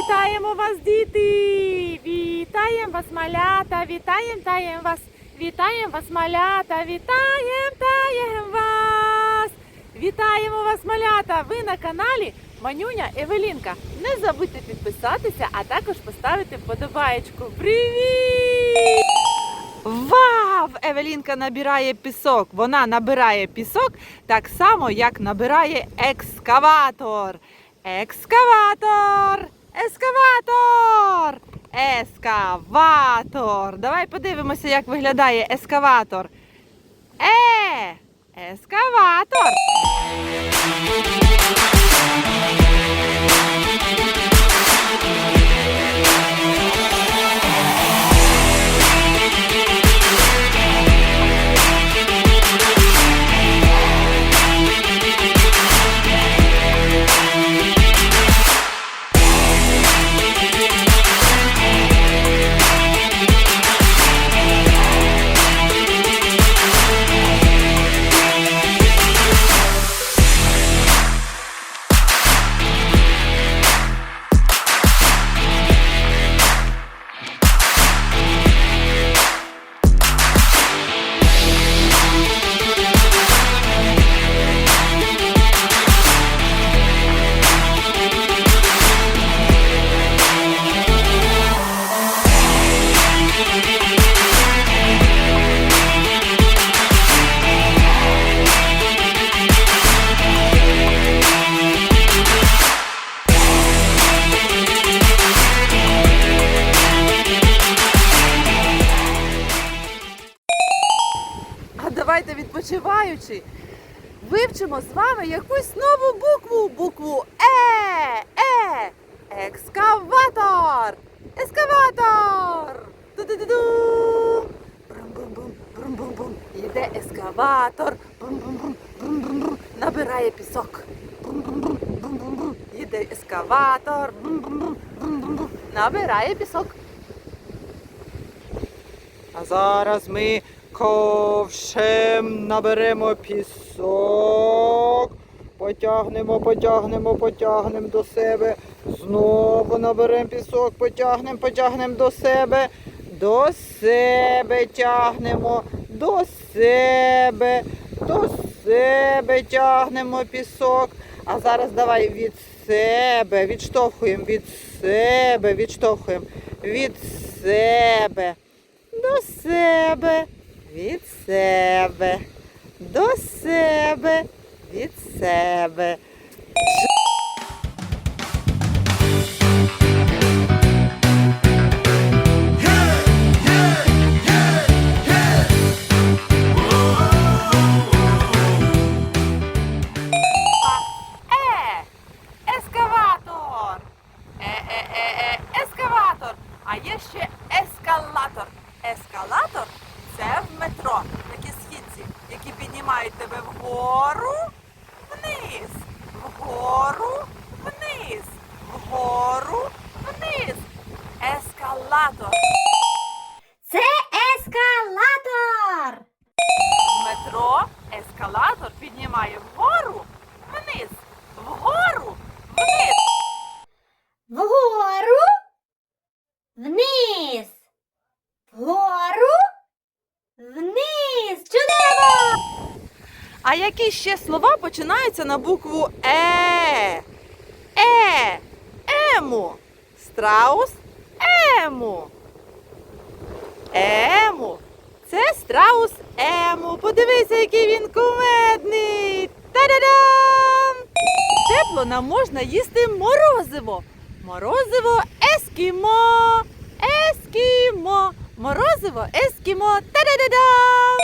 Вітаємо вас, діти! Вітаємо вас, малята! Вітаємо, таєм вас! Вітаємо вас, малята! Вітаємо, таєм вас! Вітаємо вас, малята! Ви на каналі Манюня Евелінка. Не забудьте підписатися, а також поставити вподобаєчку. Привіт! Вау! Евелінка набирає пісок. Вона набирає пісок так само, як набирає екскаватор. Екскаватор! Ескаватор! Ескаватор! Давай подивимося, як виглядає ескаватор. Е! Ескаватор! Відпочиваючи, вивчимо з вами якусь нову букву. Букву Е. Е. Екскаватор. Ескаватор. Ду-ду-ду-ду. Брум-бум-бум. Брум-бум-бум. Йде ескаватор. Брум-бум-бум. Брум-бум-бум. Набирає пісок. Брум-бум-бум. Брум-бум-бум. Йде ескаватор. Брум-бум-бум. Брум-бум-бум. Набирає пісок. А зараз ми ковшем наберемо пісок, потягнемо, потягнемо, потягнемо до себе. Знову наберемо пісок, потягнемо, потягнемо до себе. До себе тягнемо, до себе, до себе тягнемо пісок. А зараз давай від себе, відштовхуємо від себе, відштовхуємо від себе. До себе, від себе, до себе, від себе. Вниз. Вгору. Вниз. Чудово! А які ще слова починаються на букву Е? Е. Ему. Страус Ему. Ему. Це страус Ему. Подивися, який він кумедний. Та-да-дам! Тепло нам можна їсти морозиво. Морозиво ескімо. Ескімо. Морозиво ескімо. Та-да-да-дам!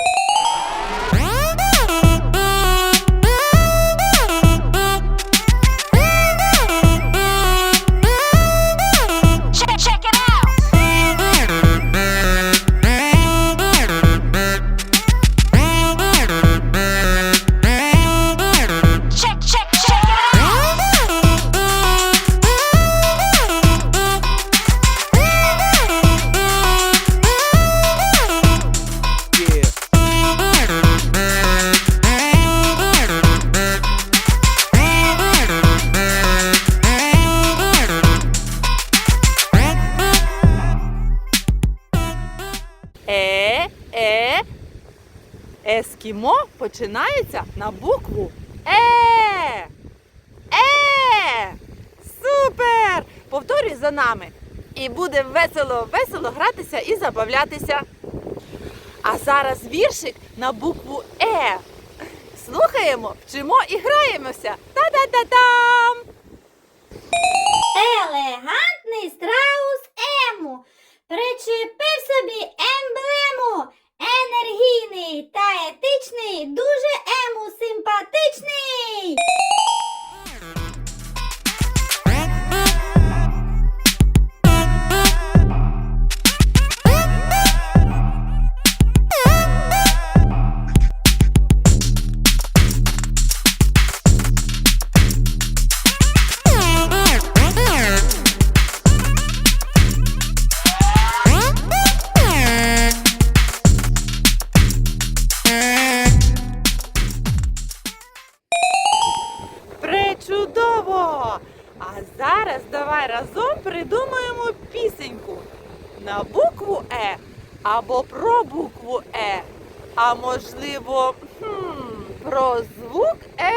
Ескімо починається на букву Е. Е. Супер! Повторюй за нами. І буде весело, весело гратися і забавлятися. А зараз віршик на букву Е. Слухаємо, вчимо і граємося. Та-та-та-там! Елегантний зараз давай разом придумаємо пісеньку на букву Е або про букву Е. А можливо, хм, про звук Е.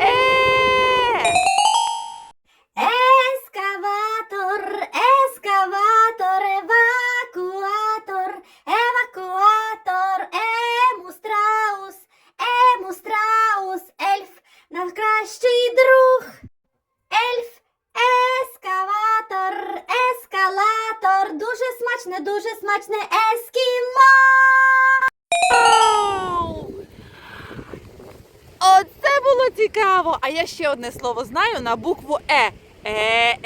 Е. смачне ескімо. Оце було цікаво! А я ще одне слово знаю на букву Е. Е,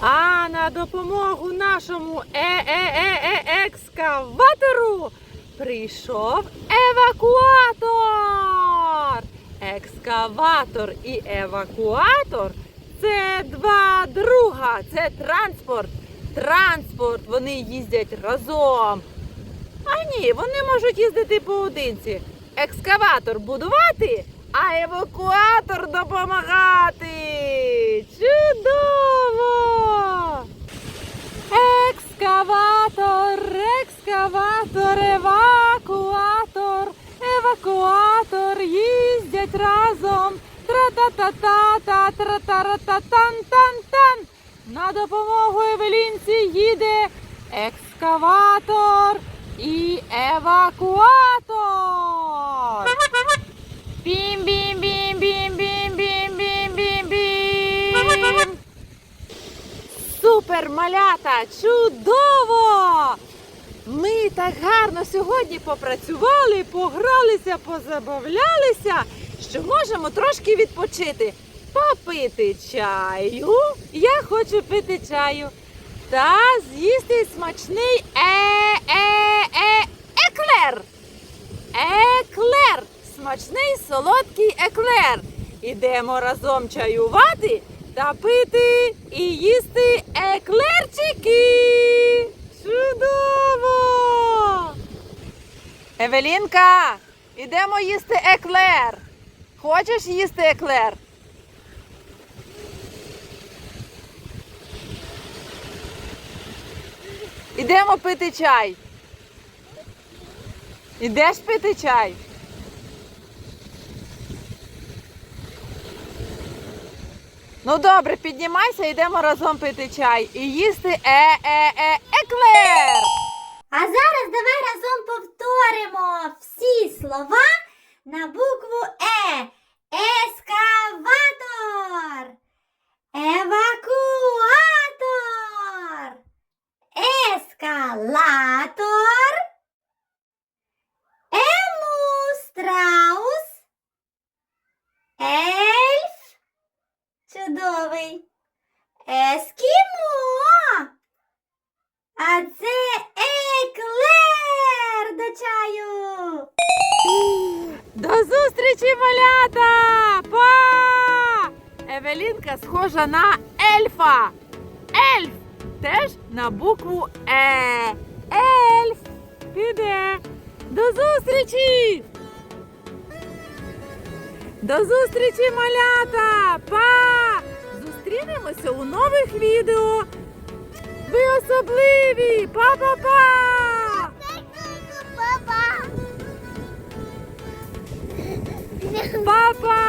А на допомогу нашому е-е-е-е-екскаватору прийшов евакуатор. Екскаватор і евакуатор це два друга, це транспорт. Транспорт, вони їздять разом. А ні, вони можуть їздити поодинці. Екскаватор будувати, а евакуатор допомагати. Чудово! Екскаватор, екскаватор, евакуатор, евакуатор їздять разом. Тра-та-та-та-та, тра-та-ра-та-тан-тан-тан. На допомогу Евелінці їде екскаватор і евакуатор. Бім-бім-бім-бім-бім. Супер, малята! Чудово! Ми так гарно сьогодні попрацювали, погралися, позабавлялися, що можемо трошки відпочити, попити чаю. Я хочу пити чаю. Та з'їсти смачний е-е-е еклер. Еклер! Смачний солодкий еклер. Ідемо разом чаювати та пити і їсти еклерчики. Чудово! Евелінка, ідемо їсти еклер. Хочеш їсти еклер? Ідемо пити чай. Ідеш пити чай? Ну добре, піднімайся, йдемо разом пити чай і їсти е-е-е еклер. А зараз давай разом повторимо всі слова на букву Е. Ескаватор. Евакуатор. Ескалатор. Емустраус. Ельф. Чудовий. Ескімо. А це еклер до чаю. До зустрічі, малята! Па! Евелінка схожа на ельфа. Ельф теж на букву Е. Ельф. Іде. До зустрічі! До зустрічі, малята! Па! Зустрінемося у нових відео. Ви особливі! Па-па-па! Папа! Папа!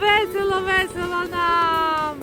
Весело, весело нам!